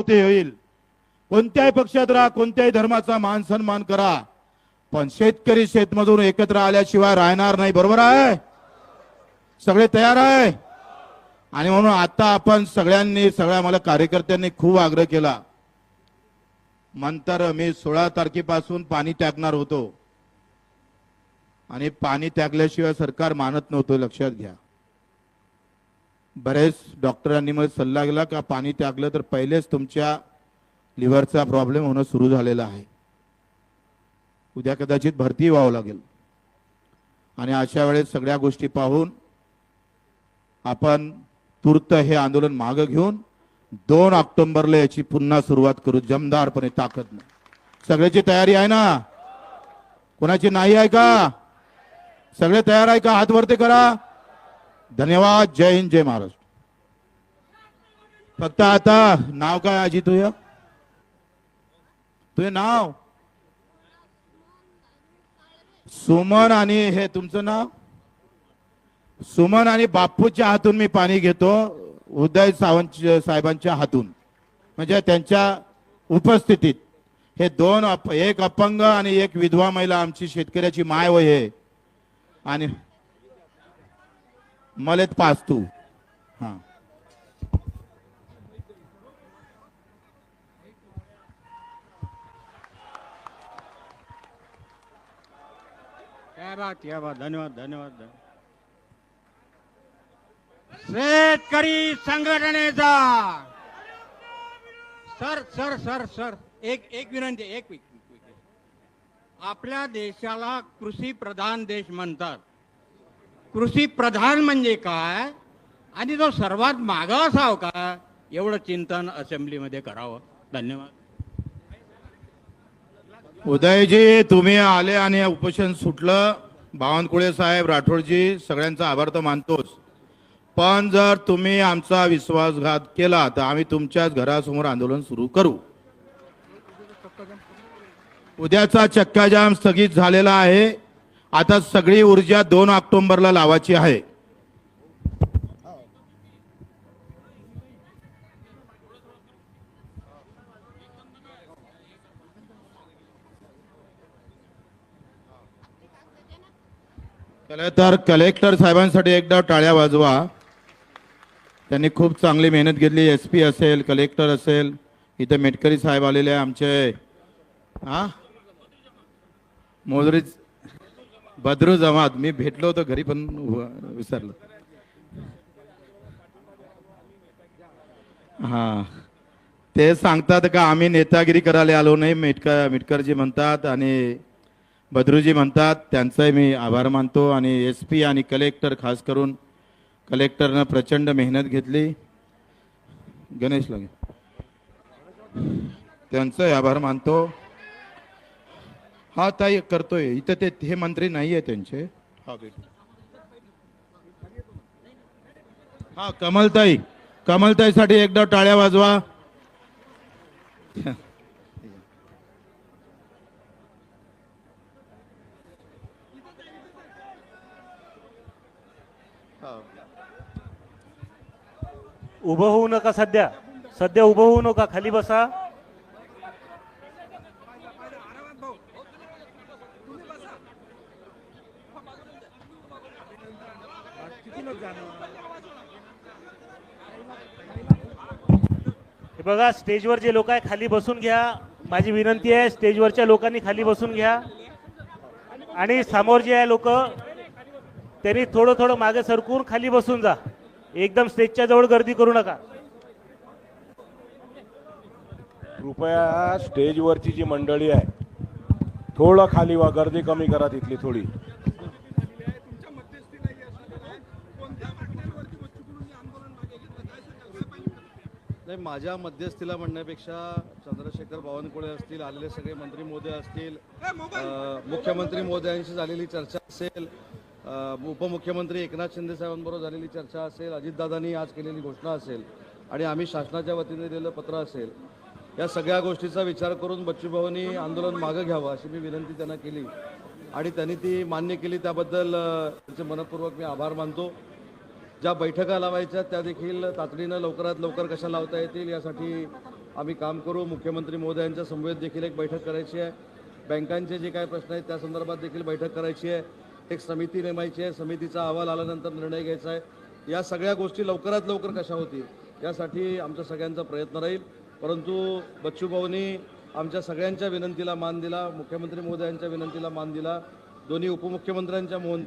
होते होईल कोणत्याही पक्षात राहा कोणत्याही धर्माचा मान सन्मान करा. पण शेतकरी शेतमजूर एकत्र आल्याशिवाय राहणार नाही बरोबर आहे? सगळे तयार आहे? आणि म्हणून आता आपण सगळ्यांनी सगळ्या मला कार्यकर्त्यांनी खूप आग्रह केला. नंतर मी सोळा तारखेपासून पाणी टाकणार होतो. आणि पाणी टाकल्याशिवाय सरकार मानत नव्हतं लक्षात घ्या. बरेच डॉक्टरांनी मग सल्ला गेला का पाणी टाकलं तर पहिलेच तुमच्या लिव्हरचा प्रॉब्लेम होणं सुरू झालेला आहे. उद्या कदाचित भरती व्हावं लागेल. आणि अशा वेळेस सगळ्या गोष्टी पाहून आपण तूर्त हे आंदोलन मागं घेऊन दोन ऑक्टोबरला याची पुन्हा सुरुवात करू जमदारपणे ताकद सगळ्याची तयारी आहे ना? कोणाची नाही आहे का? सगळे तयार आहे का? हात वरती करा. धन्यवाद जय हिंद जय महाराष्ट्र. फक्त आता नाव काय आजी तुझं? तुझे नाव? सुमन आणि हे तुमचं नाव? सुमन आणि बापूच्या हातून मी पाणी घेतो उदय सावंत साहेबांच्या हातून. म्हणजे त्यांच्या उपस्थितीत. हे दोन अप- एक अपंग आणि एक विधवा महिला आमची शेतकऱ्याची माय वय आहे. आणि मलेत पाच तू. हा. बात या बात. धन्यवाद धन्यवाद शेतकरी संघटनेचा. Sir sir sir sir. एक एक विनंती एक विक- आपल्या देशाला कृषी प्रधान देश म्हणतात. कृषी प्रधान म्हणजे काय? आणि तो सर्वात मागा असाव का? एवढं चिंतन असेंब्लीमध्ये करावं. धन्यवाद. उदयजी तुम्ही आले आणि उपोषण सुटलं. बावनकुळे साहेब राठोडजी सगळ्यांचा आभार तर मानतोच. पण जर तुम्ही आमचा विश्वासघात केला तर आम्ही तुमच्याच घरासमोर आंदोलन सुरू करू. उद्याचा चक्काजाम स्थगित झालेला आहे. आता सगळी ऊर्जा दोन ऑक्टोबरला लावायची आहे. तर कलेक्टर साहेबांसाठी एकदा टाळ्या वाजवा. त्यांनी खूप चांगली मेहनत घेतली. एस पी असेल कलेक्टर असेल इथे मेटकरी साहेब आलेले आहे आमचे. हा? मोजरी बद्रू जमात मी भेटलो होतो घरी पण विसरलो. हा. ते सांगतात का आम्ही नेतागिरी करायला आलो नाही मेटकर मिटकरजी म्हणतात आणि बद्रूजी म्हणतात त्यांचाही मी आभार मानतो आणि एस पी आणि कलेक्टर खास करून कलेक्टरनं प्रचंड मेहनत घेतली. गणेश लगे. त्यांचाही आभार मानतो. हा ताई करतोय. इथं ते हे मंत्री नाही आहे त्यांचे. हा हा कमलताई. कमलताईसाठी एकदा टाळ्या वाजवा. उभं होऊ नका सध्या. सध्या उभं होऊ नका. खाली बसा. बघा स्टेजवर जे लोक आहे खाली बसून घ्या. माझी विनंती आहे स्टेजवरच्या लोकांनी खाली बसून घ्या. आणि समोर जे आहे लोक त्यांनी थोडं थोडं मागे सरकून खाली बसून जा. एकदम स्टेजच्या जवळ गर्दी करू नका. कृपया स्टेजवरची जी मंडळी आहे थोडं खाली वा गर्दी कमी करा तिथली थोडी. नाही माझ्या मध्यस्थीला म्हणण्यापेक्षा चंद्रशेखर बावनकुळे असतील आलेले सगळे मंत्री महोदय असतील मुख्यमंत्री महोदयांशी झालेली चर्चा असेल उपमुख्यमंत्री एकनाथ शिंदे साहेबांबरोबर झालेली चर्चा असेल अजितदादांनी आज केलेली घोषणा असेल आणि आम्ही शासनाच्या वतीने दिलेलं पत्र असेल या सगळ्या गोष्टीचा विचार करून बच्चूभाऊंनी आंदोलन मागं घ्यावं अशी मी विनंती त्यांना केली. आणि त्यांनी ती मान्य केली त्याबद्दल त्यांचे मनपूर्वक मी आभार मानतो. ज्या बैठका लावायच्या त्या देखील तातडीनं लवकरात लवकर कशा लावता येतील यासाठी आम्ही काम करू. मुख्यमंत्री महोदयांच्या समवेत देखील एक बैठक करायची आहे. बँकांचे जे काही प्रश्न आहेत त्या संदर्भात देखील बैठक करायची आहे. एक समिती नेमायची आहे. समितीचा अहवाल आल्यानंतर निर्णय घ्यायचा आहे. या सगळ्या गोष्टी लवकरात लवकर कशा होतील यासाठी आमचा सगळ्यांचा प्रयत्न राहील. परंतु बच्चू भाऊनी आमच्या सगळ्यांच्या विनंतीला मान दिला मुख्यमंत्री महोदयांच्या विनंतीला मान दिला दोन्ही उपमुख्यमंत्र्यांच्या मोहन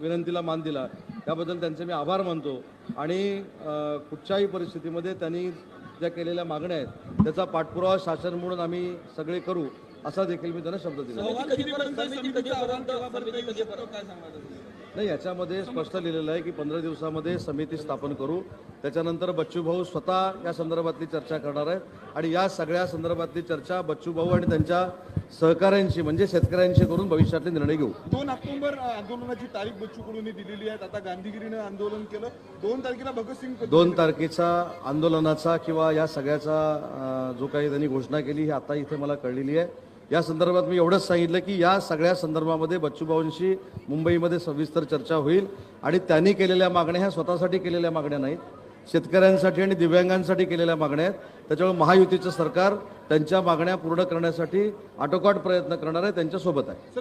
विनंतीला मान दिला. त्याबद्दल त्यांचे मी आभार मानतो. आणि कुठच्याही परिस्थितीमध्ये त्यांनी ज्या केलेल्या मागण्या आहेत त्याचा पाठपुरावा शासन म्हणून आम्ही सगळे करू असा देखील मी त्यांना शब्द दिला. नाही याच्यामध्ये स्पष्ट लिहिलेलं आहे की पंधरा दिवसामध्ये समिती स्थापन करू. त्याच्यानंतर बच्चू भाऊ स्वतः या संदर्भातली चर्चा करणार आहेत. आणि या सगळ्या संदर्भातली चर्चा बच्चू भाऊ आणि त्यांच्या सहकाऱ्यांशी म्हणजे शेतकऱ्यांशी करून भविष्यातले निर्णय घेऊ. दोन ऑक्टोबर आंदोलनाची तारीख बच्चू कडूंनी दिलेली आहे. आता गांधीगिरीनं आंदोलन केलं. दोन तारखेला भगतसिंग दोन तारखेचा आंदोलनाचा किंवा या सगळ्याचा जो काही त्यांनी घोषणा केली ही आता इथे मला कळलेली आहे. या संदर्भात मी एवढंच सांगितलं की या सगळ्या संदर्भामध्ये बच्चूभाऊंशी मुंबईमध्ये सविस्तर चर्चा होईल आणि त्यांनी केलेल्या मागण्या ह्या स्वतःसाठी केलेल्या मागण्या नाहीत. शेतकऱ्यांसाठी आणि दिव्यांगांसाठी केलेल्या मागण्या आहेत. त्याच्यामुळे महायुतीचं सरकार त्यांच्या मागण्या पूर्ण करण्यासाठी आटोकाट प्रयत्न करणार आहे त्यांच्यासोबत आहे.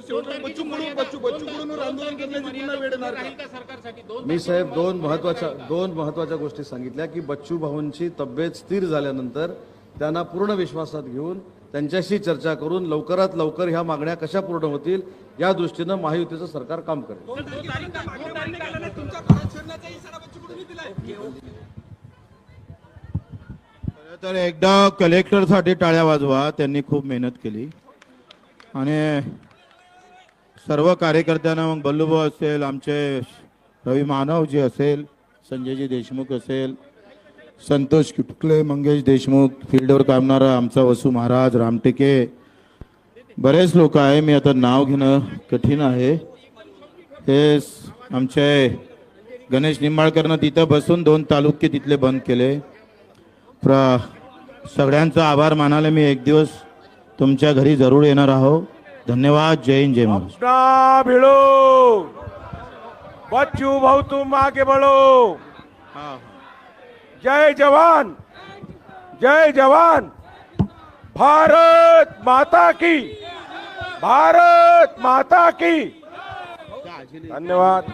मी साहेब दोन महत्त्वाच्या दोन महत्त्वाच्या गोष्टी सांगितल्या की बच्चू भाऊंची तब्येत स्थिर झाल्यानंतर त्यांना पूर्ण विश्वासात घेऊन त्यांच्याशी चर्चा करून लवकरात लवकर ह्या मागण्या कशा पूर्ण होतील या दृष्टीनं महायुतीचं सरकार काम करेल. खरं तर एकदा कलेक्टरसाठी टाळ्या वाजवा त्यांनी खूप मेहनत केली. आणि सर्व कार्यकर्त्यांना मग बल्लूभाऊ असेल आमचे रवी मानवजी असेल संजयजी देशमुख असेल संतोष किटकले मंगेश देशमुख फील्डवर कामणारा आमचा वसू महाराज रामटेके बरेच लोक आहे मी आता नाव घेणं कठीण आहे. हे आमचे गणेश निंबाळकरनं तिथं बसून दोन तालुके तिथले बंद केले. प्र सगळ्यांचा आभार मानायला मी एक दिवस तुमच्या घरी जरूर येणार आहो धन्यवाद जय हिंद जय भिड़ो बच्चू भाऊ तुम आगे बढ़ो जय जवान। जय जवान। भारत माता की। भारत माता की। धन्यवाद।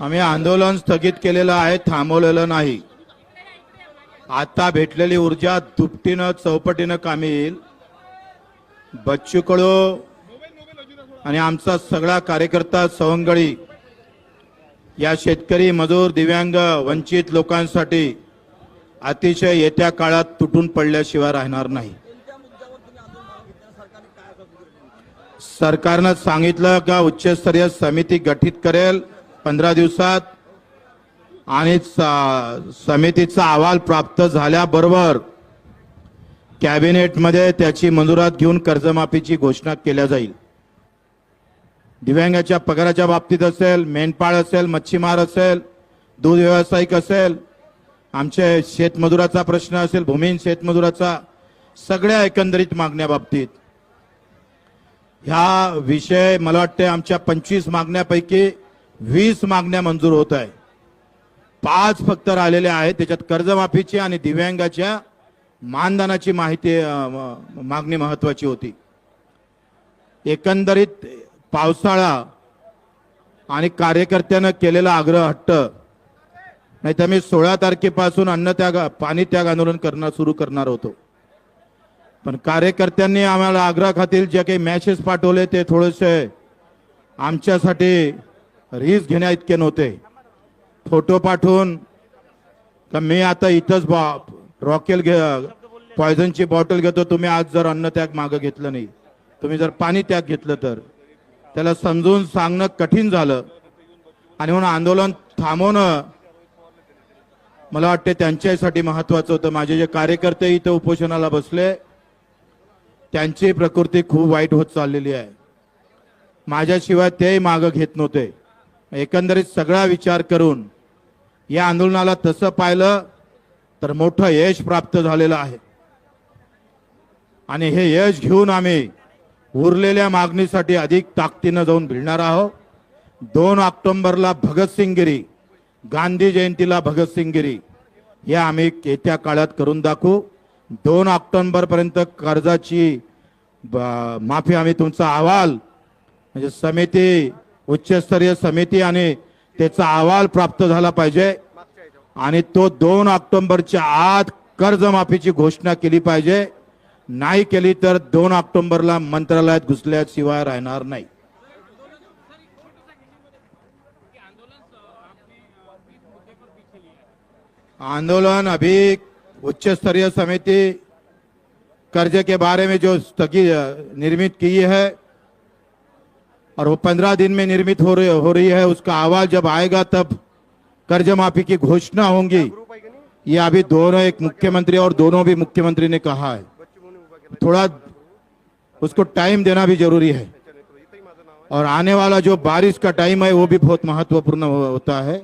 आम्ही आंदोलन स्थगित केलेलं आहे थांबवलेलं नाही. आता भेटलेली ऊर्जा दुपटीनं चौपटीनं कामी येईल. बच्चू कडू आणि आमचा सगळा कार्यकर्ता सवंगडी या शेतकरी मजूर दिव्यांग वंचित लोकांसाठी अतिशय येत्या काळात तुटून पडल्याशिवाय राहणार नाही. सरकारनं सांगितलं का उच्चस्तरीय समिती गठीत करेल? पंधरा दिवसात आणि समितीचा अहवाल प्राप्त झाल्याबरोबर कॅबिनेटमध्ये त्याची मंजुरात घेऊन कर्जमाफीची घोषणा केल्या जाईल. दिव्यांगाच्या पगाराच्या बाबतीत असेल मेंढपाळ असेल मच्छीमार असेल दूध व्यावसायिक असेल आमचे शेतमजुराचा प्रश्न असेल भूमिहीन शेतमजुराचा सगळ्या एकंदरीत मागण्या बाबतीत. ह्या विषय मला वाटते आमच्या पंचवीस मागण्यापैकी वीस मागण्या मंजूर होत आहे. पाच फक्त राहिलेल्या आहेत त्याच्यात कर्जमाफीची आणि दिव्यांगाच्या मानधनाची माहिती मागणी महत्वाची होती. एकंदरीत पावसाळा आणि कार्यकर्त्यानं केलेला आग्रह हट्ट नाही तर मी सोळा तारखेपासून अन्न त्याग पाणी त्याग आंदोलन करणार सुरू करणार होतो. पण कार्यकर्त्यांनी आम्हाला आग्रहाखातील जे काही मॅसेज पाठवले ते थोडेसे आमच्यासाठी रीस घेण्या इतके नव्हते. फोटो पाठवून तर मी आता इथंच बा- रॉकेल घे पॉयझनची बॉटल घेतो तुम्ही आज जर अन्न त्याग मागं घेतलं नाही. तुम्ही जर पाणी त्याग घेतलं तर. त्याला समजून सांगणं कठीण झालं. आणि म्हणून आंदोलन थांबवणं मला वाटते त्यांच्यासाठी महत्वाचं होतं. माझे जे कार्यकर्ते इथं उपोषणाला बसले त्यांची प्रकृती खूप वाईट होत चाललेली आहे. माझ्याशिवाय तेही मागं घेत नव्हते. एकंदरीत सगळा विचार करून या आंदोलनाला तसं पाहिलं तर मोठं यश प्राप्त झालेलं आहे. आणि हे यश घेऊन आम्ही उरलेल्या मागणीसाठी अधिक ताकदीनं जाऊन भिडणार आहोत. दोन ऑक्टोंबरला भगतसिंगगिरी गांधी जयंतीला भगतसिंगगिरी हे आम्ही येत्या काळात करून दाखवू. दोन ऑक्टोंबरपर्यंत कर्जाची ब- माफी आम्ही तुमचा अहवाल म्हणजे समिती उच्चस्तरीय समिती आणि त्याचा अहवाल प्राप्त झाला पाहिजे. आणि तो दोन ऑक्टोबरच्या आत कर्जमाफीची घोषणा केली पाहिजे. नाही केली तर दोन ऑक्टोबरला मंत्रालयात घुसल्याशिवाय राहणार नाही. आंदोलन अभी उच्चस्तरीय समिति कर्जे के बारे में जो स्थगित निर्मित की है और वो पंद्रह दिन में निर्मित हो रही हो रही है, उसका आवाज़ जब आएगा तब कर्ज माफ़ी की घोषणा होंगी। ये अभी दोनों एक मुख्यमंत्री और दोनों भी मुख्यमंत्री ने कहा है। थोड़ा उसको टाइम देना भी ज़रूरी है। और आने वाला जो बारिश का टाइम है, वो भी बहुत महत्वपूर्ण होता है।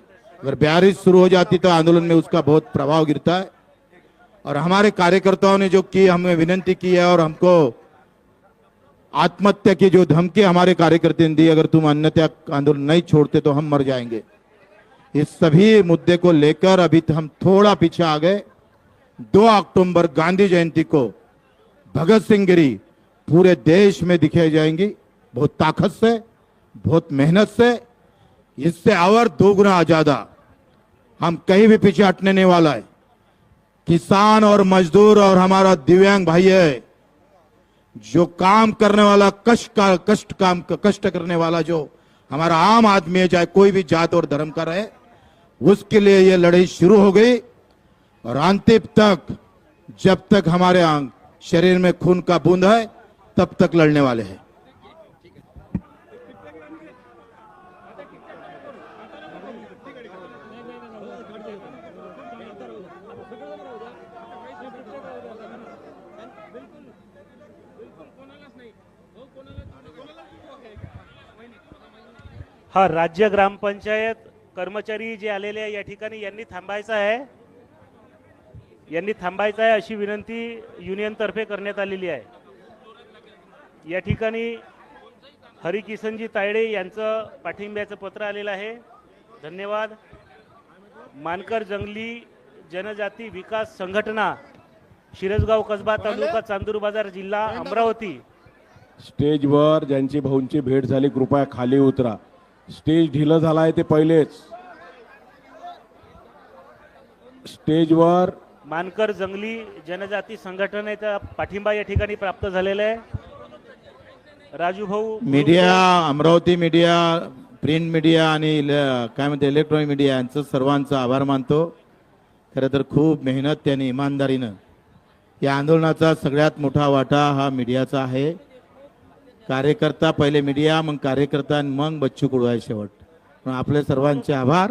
अगर बारिश शुरू हो जाती तो आंदोलन में उसका बहुत प्रभाव गिरता है। और हमारे कार्यकर्ताओं ने जो की हमें विनंती की है और हमको आत्महत्या की जो धमकी हमारे कार्यकर्ता ने दी, अगर तुम अन्यथा आंदोलन नहीं छोड़ते तो हम मर जाएँगे। इस सभी मुद्दे को लेकर अभी तो हम थोड़ा पीछे आ गए। दो अक्टूबर गांधी जयंती को भगत सिंह गिरी पूरे देश में दिखाई जाएँगी। बहुत ताकत से, बहुत मेहनत से, इससे और दोगुना ज़्यादा हम कहीं भी पीछे हटने नहीं वाला है। किसान और मजदूर और हमारा दिव्यांग भाई है जो काम करने वाला, कष्ट का, कष्ट काम, कष्ट करने वाला जो हमारा आम आदमी है, चाहे कोई भी जात और धर्म का रहे, उसके लिए यह लड़ाई शुरू हो गई। और अंतिम तक, जब तक हमारे अंग शरीर में खून का बूंद है, तब तक लड़ने वाले हैं। हा राज्य ग्रामपंचायत कर्मचारी जे आलेले आहे या ठिकाणी यांनी थांबायचं आहे. यांनी थांबायचं आहे अशी विनंती युनियनतर्फे करण्यात आलेली आहे. या ठिकाणी हरिकिसनजी तायडे यांचं पाठिंब्याचं पत्र आलेलं आहे. धन्यवाद. मानकर जंगली जनजाती विकास संघटना शिरसगाव कसबा तालुका चांदूर बाजार जिल्हा अमरावती. स्टेजवर ज्यांची भाऊंची भेट झाली कृपया खाली उतरा. स्टेज ढिलं झालं आहे ते पहिलेच. स्टेजवर मानकर जंगली जनजाती संघटनेचा पाठिंबा या ठिकाणी प्राप्त झालेला आहे. राजू भाऊ media Amravati media print media आणि काय म्हणते इलेक्ट्रॉनिक मीडिया यांचं सर्वांचं आभार मानतो. खरं तर खूप मेहनत त्यांनी इमानदारीनं. या आंदोलनाचा सगळ्यात मोठा वाटा हा मीडियाचा आहे. कार्यकर्ता पहिले मीडिया मग कार्यकर्ता आणि मग बच्चू कडू आहे शेवट. पण आपले सर्वांचे आभार.